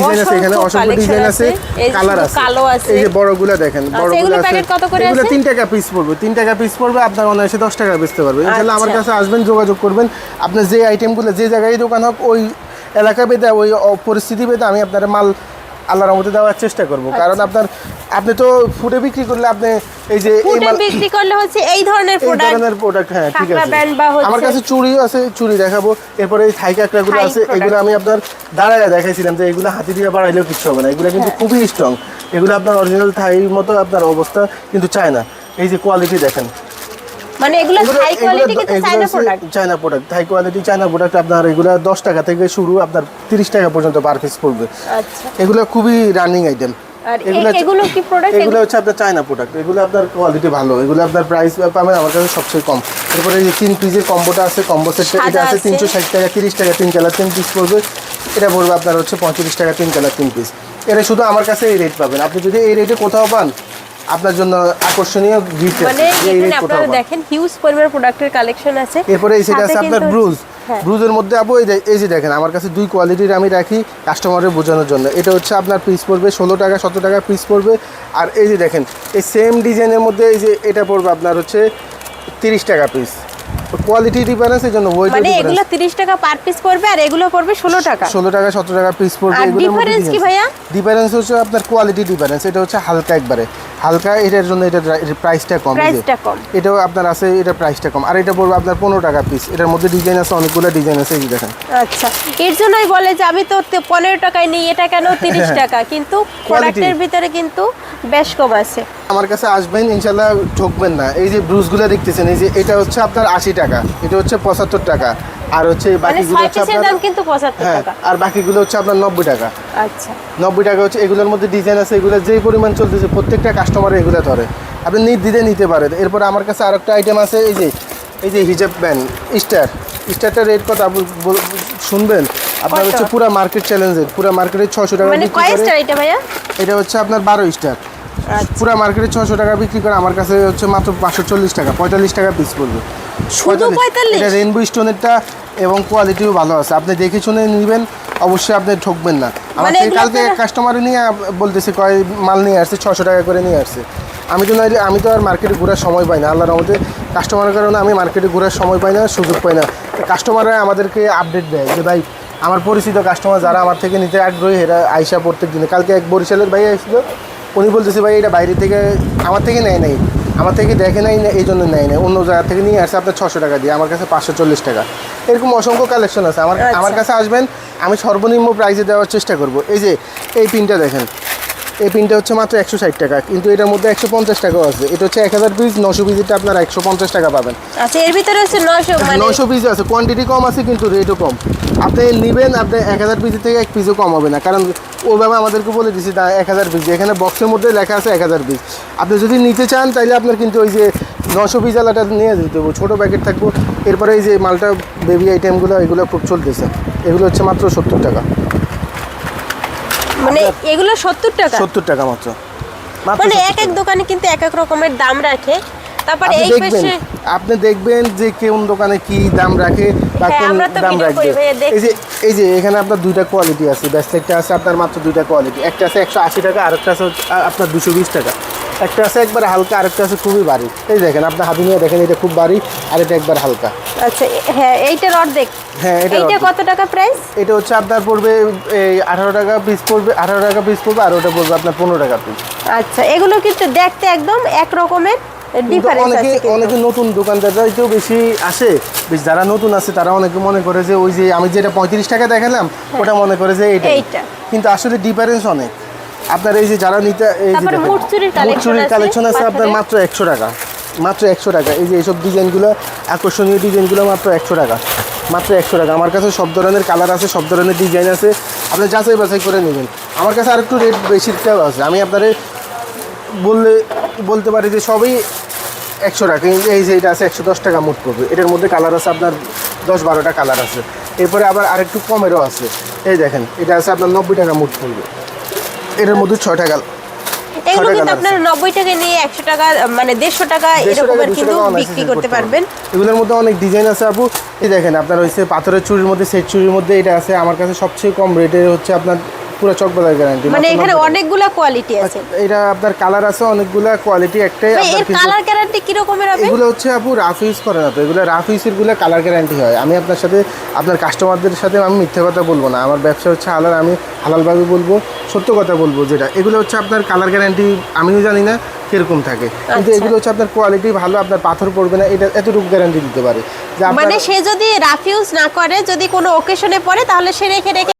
Design আছে এখানে অসংখ্য ডিজাইন আছে কালার আছে কালো আছে। এই যে বড়গুলো দেখেন বড়গুলো বড়গুলো এগুলো আছে প্যাকেট কত করে এগুলো আছে? 3 টাকা পিস পড়বে 3 টাকা পিস পড়বে আপনার অনায়াসে 10 টাকা বেচতে পারবে ইনশাআল্লাহ আমার আচ্ছা। কাছে আসবেন যোগাযোগ করবেন আপনার যে আইটেমগুলো যে জায়গায় দোকান হোক ওই এলাকা ভেদে ওই পরিস্থিতি ভেদে আমি আপনার মাল আল্লাহর রহমতে দেওয়ার চেষ্টা করব। কারণ আচ্ছা। আপনার আপনি তো ফুডে বিক্রি করলে আপনি এই যে এই ফুটে মাল বিক্রি করলে হচ্ছে এই ধরনের এই প্রোডাক্ট ধরনের প্রোডাক্ট হ্যাঁ ঠিক আছে। আমার কাছে চুড়িও আছে চুড়ি দেখাবো। এরপরে এই থাই কাঁকড়াগুলো থাই আছে এগুলো আমি আপনার দাঁড়ায় দেখাইছিলাম যে এগুলো হাতি দিয়ে বাড়াইলেও কিছু হবে না। এগুলো হ্যাঁ। কিন্তু খুবই স্ট্রং এগুলো আপনার অরিজিনাল থাই মতো আপনার অবস্থা কিন্তু চায় না। এই যে কোয়ালিটি দেখেন মানে এগুলো হাই কোয়ালিটি কিন্তু China product China product high quality China product আপনার এগুলো দশ টাকা থেকে শুরু আপনার তিরিশ টাকা পর্যন্ত পার পিস পড়বে। আচ্ছা। এগুলো খুবই রানিং আইটেম আর এগুলো কি প্রোডাক্ট এগুলো হচ্ছে আপনার চায়না প্রোডাক্ট এগুলো আপনার কোয়ালিটি ভালো। এগুলো আপনার প্রাইস পাবেন আমার কাছে সবচেয়ে কম। এরপরে এই তিন পিসের কম্বোটা আছে কম্বো সেটটা এটা আছে আছে। তিনশো ষাট টাকা তিরিশ টাকা তিন কালার তিন পিস পড়বে। এটা পড়বে আপনার হচ্ছে পঁয়ত্রিশ টাকা তিন কালার তিন পিস এটা শুধু আমার কাছে এই রেট পাবেন। আপনি যদি এই রেটে কোথাও পান আপনার জন্য আকর্ষণীয় গিফট মানে এখানে আপনারা দেখেন হিউজ পরিমাণ প্রোডাক্টের কালেকশন আছে। এরপরে এই সেটা আছে আপনার ব্রুজ হ্যাঁ। ব্রুজের মধ্যে আপু এই যে- এই যে দেখেন আমার কাছে দুই কোয়ালিটির আমি রাখি কাস্টমারের বোঝানোর জন্য। এটা হচ্ছে আপনার পিস পড়বে ষোলো টাকা সতেরো টাকা পিস পড়বে। আর এই যে দেখেন এই সেম ডিজাইনের মধ্যে এই যে এটা পড়বে আপনার হচ্ছে তিরিশ টাকা পিস কোয়ালিটি ডিফারেন্স এই জন্য ওয়েট মানে এগুলো 30 টাকা পার পিস পড়বে আর এগুলো পড়বে 16 টাকা। ষোলো টাকা সতেরো টাকা পিস পড়বে আর difference কি ভাইয়া? ডিফারেন্স হচ্ছে আপনার কোয়ালিটি ডিফারেন্স এটা হচ্ছে হালকা একবারে। হালকা এটার জন্য এটা প্রাইসটা কম প্রাইসটা কম। এটাও আপনার আছে এটা প্রাইসটা কম। আর এটা পড়বে আপনার পনেরো টাকা পিস এটার মধ্যে ডিজাইন আছে অনেকগুলো ডিজাইন আছে এই দেখেন। আচ্ছা এর জন্যই বলে যে আমি তো তে- 15 টাকায় নিই এটা কেন 30 টাকা? কিন্তু প্রোডাক্টের ভিতরে কিন্তু বেশ কম আছে। আমার কাছে আসবেন ইনশাল্লাহ ঠকবেন না। এই যে ব্রুজগুলো দেখতেছেন এই যে এটা হচ্ছে আপনার আশি টাকা এটা হচ্ছে পঁচাত্তর টাকা। আর হচ্ছে মানে বাকিগুলো হচ্ছে আপনার কিন্তু 75 হ্যাঁ টাকা। আর বাকিগুলো হচ্ছে আপনার নব্বই টাকা। আচ্ছা। নব্বই টাকা হচ্ছে এগুলোর মধ্যে ডিজাইন আছে এগুলো যেই পরিমাণ চলতেছে প্রত্যেকটা কাস্টমার এগুলো ধরে। আপনি নির্দিদে নিতে পারেন। এরপর আমার কাছে আরেকটা আইটেম আছে এই যে এই যে হিজাব ব্যান্ড স্টার স্টারটার রেট কত? আপনি শুনবেন? আপনার হচ্ছে পুরো মার্কেট চ্যালেঞ্জের পুরো মার্কেটে ছশো টাকা মানে কয় স্টার এটা ভাইয়া? এটা হচ্ছে আপনার বারো স্টার পুরো মার্কেটে ছশো টাকা বিক্রি করে আমার কাছে হচ্ছে মাত্র পাঁচশো চল্লিশ টাকা পঁয়তাল্লিশ টাকা পিস পড়বে। শুধু 45? এটা রেনবো স্টোনেরটা এবং কোয়ালিটিও ভালো আছে। আপনি দেখে শুনে নেবেন অবশ্যই আপনি ঠকবেন না। আমার মানে কালকে কাস্টমার নিয়ে বলতেছে কয় মাল নিয়ে আসছে ছশো টাকা করে নিয়ে আসছে। আমি তো নাইলে আমি তো আর মার্কেটে ঘোরার সময় পাই না আল্লাহর রহমতে কাস্টমারের কারণে আমি মার্কেটে ঘোরার সময় পাই না সুযোগ পাই না। কাস্টমাররা আমাদেরকে আপডেট দেয় যে ভাই আমার পরিচিত কাস্টমার যারা আমার থেকে নিতে আগ্রহী এরা আইসা প্রত্যেক দিনে। কালকে এক বরিশালের ভাই আসছিল উনি বলতেছে ভাই এটা বাইরে থেকে আমার থেকে নেয় নাই। আমার থেকে দেখে নাই না এই জন্য নেয় নাই। অন্য জায়গা থেকে নিয়ে আসছে আপনার ছশো টাকা দিয়ে। আমার কাছে পাঁচশো চল্লিশ টাকা। এরকম অসংখ্য কালেকশন আছে। আমার আচ্ছা। আমার কাছে আসবেন আমি সর্বনিম্ন প্রাইসে দেওয়ার চেষ্টা করব। এই যে এই পিনটা দেখেন। এই পিনটা হচ্ছে মাত্র একশো ষাট টাকা কিন্তু এটার মধ্যে একশো পঞ্চাশ টাকাও আছে। এটা হচ্ছে এক হাজার পিস নশো পিসেরটা আপনার একশো পঞ্চাশ টাকা পাবেন। আচ্ছা এর ভিতরে হচ্ছে 900 মানে নশো পিস আছে কোয়ান্টিটি কম আছে কিন্তু রেটও কম। আপনি নেবেন আপনি এক হাজার পিসের থেকে এক পিসও কম হবে না কারণ ওইভাবে আমাদেরকে বলে দিচ্ছি এক হাজার পিস। এখানে বক্সের মধ্যে লেখা আছে এক হাজার পিস। আপনি যদি নিতে চান তাহলে আপনার কিন্তু ওই যে নশো পিস আলাটা নিয়ে যেতে হবে ছোটো প্যাকেট থাকব। এরপরে এই যে মালটা বেবি আইটেমগুলো এগুলো খুব চলতেছে। এগুলো হচ্ছে মাত্র সত্তর টাকা। মানে এগুলো 70 টাকা। সত্তর টাকা মাত্র। মানে এক এক দোকানে কিন্তু এক এক রকমের দাম রাখে। তারপরে আপনি এই দেখবেন পাশে আপনি দেখবেন যে কোন দোকানে কি দাম রাখে বা হ্যাঁ, কোন দাম রাখবে। এই যে এই যে এখানে আপনার দুইটা কোয়ালিটি আছে। ব্যাসলেটটা আছে আপনার মাত্র দুইটা কোয়ালিটি একটা আছে একশো আশি টাকা আর একটা আছে আপনার দুশো বিশ টাকা। একটা আছে একবার হালকা আরেকটা আছে খুবই ভারী। এই দেখেন আপনার হাতে নিয়ে দেখেন এটা খুব ভারী আর এটা একবার হালকা। আচ্ছা হ্যাঁ এইটার অর্ধেক। হ্যাঁ এটা কত টাকা প্রাইস এটা হচ্ছে আপনার পড়বে এই আঠারো টাকা পিস পড়বে আঠারো টাকা পিস পড়বে আর ওটা পড়বে আপনার পনেরো টাকা পিস আচ্ছা এগুলো কিন্তু দেখতে একদম এক রকমের অনেকে। অনেকে নতুন দোকানদাররাই বেশি আসে বেশ যারা নতুন আছে তারা অনেকে মনে করে যে ওই যে আমি যেটা পঁয়ত্রিশ টাকা দেখালাম ওটা মনে করে যে হ্যাঁ। এইটা। কিন্তু আসলে ডিফারেন্স অনেক। আপনার এই যে যারা নিতে এই যে আছে কালেকশন আছে আপনার মাত্র একশো টাকা মাত্র একশো টাকা। এই যে এইসব ডিজাইনগুলো আকর্ষণীয় ডিজাইনগুলো মাত্র একশো টাকা মাত্র একশো টাকা। আমার কাছে সব ধরনের কালার আছে সব ধরনের ডিজাইন আছে। আপনি যাচাই বাছাই করে নেবেন। আমার কাছে আরেকটু রেট বেশিটাও আছে। আমি আপনাদের বললে বলতে পারি যে সবই একশো টাকা। এই- এই যে এটা আছে একশো দশ টাকা মুঠ পড়বে এটার মধ্যে কালার আছে আপনার দশ বারোটা কালার আছে। এরপরে আবার আরেকটু কমেরও আছে। এই দেখেন এটা আছে আপনার নব্বই টাকা মুঠ পড়বে এটার মধ্যে ছয়টা গাল। এগুলো কিন্তু আপনারা নব্বই টাকা নিয়ে একশো টাকা মানে দেড়শো টাকা এরকম টাকা, এরকমের কিন্তু বিক্রি করতে পারবেন। এগুলোর মধ্যে অনেক ডিজাইন আছে আপু। এই দেখেন আপনার হচ্ছে পাথরের চুরির মধ্যে সেট চুরির মধ্যে এটা আছে। আমার কাছে সবচেয়ে কম রেটে হচ্ছে আপনার পুরো চকবাজার গ্যারান্টি মানে এখানে অনেকগুলা কোয়ালিটি আছে। এটা আপনার কালার আছে অনেকগুলা কোয়ালিটি একটাই আপনার এর কালার গ্যারান্টি কি রকমের হবে? এগুলো হচ্ছে আপু রাফ ইউজ করে না তো এগুলো রাফ ইউজেরগুলো কালার গ্যারান্টি হয়। আমি আপনার সাথে আপনার কাস্টমারদের সাথে আমি মিথ্যে কথা বলব না। আমার ব্যবসা হচ্ছে হালাল আমি হালালভাবে বলব সত্য কথা বলব যেটা। এগুলো হচ্ছে আপনার কালার গ্যারান্টি আমিও জানি না কীরকম থাকে। কিন্তু আচ্ছা। এগুলো হচ্ছে আপনার কোয়ালিটি ভালো আপনার পাথর পড়বে না এটা এতটুকু গ্যারান্টি দিতে পারে। মানে সে যদি রাফিউজ না করে যদি কোনো ওকেশনে পড়ে তাহলে সে রেখে রেখে